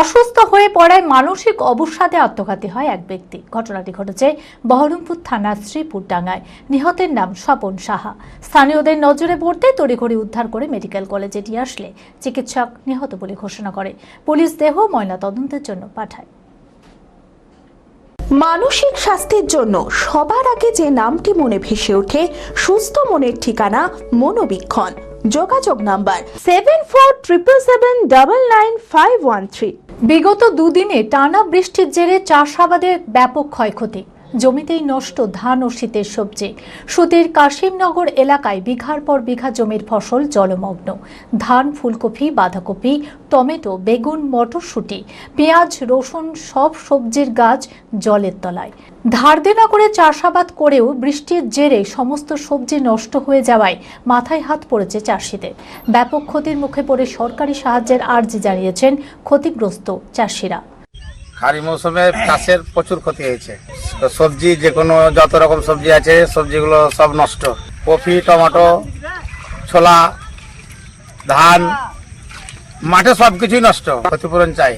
অসুস্থ হয়ে পড়ায় মানসিক অবসাদে আত্মঘাতী হয় এক ব্যক্তি। ঘটনাটি ঘটেছে বহরমপুর থানার শ্রীপুরডাঙ্গায়। নিহতের নাম স্বপন সাহা। স্থানীয়দের নজরে পড়তে তড়িঘড়ি উদ্ধার করে মেডিকেল কলেজে নিয়ে আসলে চিকিৎসক নিহত বলে ঘোষণা করে। পুলিশ দেহ ময়না তদন্তের জন্য পাঠায়। মানসিক স্বাস্থ্যের জন্য সবার আগে যে নামটি মনে ভেসে ওঠে, সুস্থ মনের ঠিকানা মনোবীক্ষণ। যোগাযোগ number seven four triple seven double nine five one three বিগত দুদিনে টানা বৃষ্টির জেরে চাষাবাদের ব্যাপক ক্ষয়ক্ষতি। জমিতেই নষ্ট ধান ও শীতের সবজি। সুতির কাশিমনগর এলাকায় বিঘার পর বিঘা জমির ফসল জলমগ্ন। ধান, ফুলকপি, বাঁধাকপি, টমেটো, বেগুন, মটরশুঁটি, পেঁয়াজ, রসুন সব সবজির গাছ জলের তলায়। ধার দেনা করে চাষাবাদ করেও বৃষ্টির জেরে সমস্ত সবজি নষ্ট হয়ে যাওয়ায় মাথায় হাত পড়েছে চাষিদের। ব্যাপক ক্ষতির মুখে পড়ে সরকারি সাহায্যের আর্জি জানিয়েছেন ক্ষতিগ্রস্ত চাষিরা। খারি মৌসুমে চাষের প্রচুর ক্ষতি হয়েছে। তো সবজি যে কোনো যত রকম সবজি আছে সবজিগুলো সব নষ্ট। কফি টমেটো ছোলা ধান মাঠে সব কিছুই নষ্ট ক্ষতিপূরণ চাই।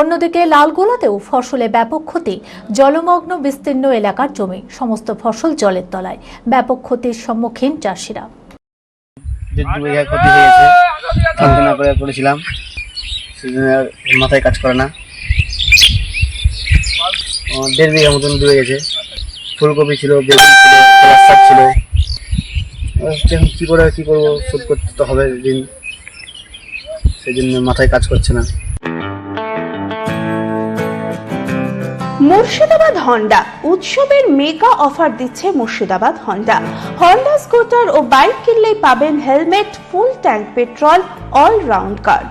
অন্যদিকে লালগোলাতেও ফসলে ব্যাপক ক্ষতি জলমগ্ন বিস্তীর্ণ এলাকার জমি সমস্ত ফসল জলের তলায়। ব্যাপক ক্ষতির সম্মুখীন চাষিরা। ক্ষতি হয়েছে করেছিলাম। মাথায় কাজ করে না। দেড় বিঘা মতন ডুবে গেছে। ফুলকপি ছিল, বেগুন ছিল শাক ছিল। কী করে, কী করব, শোধ করতে তো হবে ঋণ সেই জন্য মাথায় কাজ করছে না। মুর্শিদাবাদ হন্ডা। উৎসবের মেগা অফার দিচ্ছে মুর্শিদাবাদ হন্ডা। হন্ডা স্কুটার ও বাইক কিনলেই পাবেন helmet, full tank, petrol all round card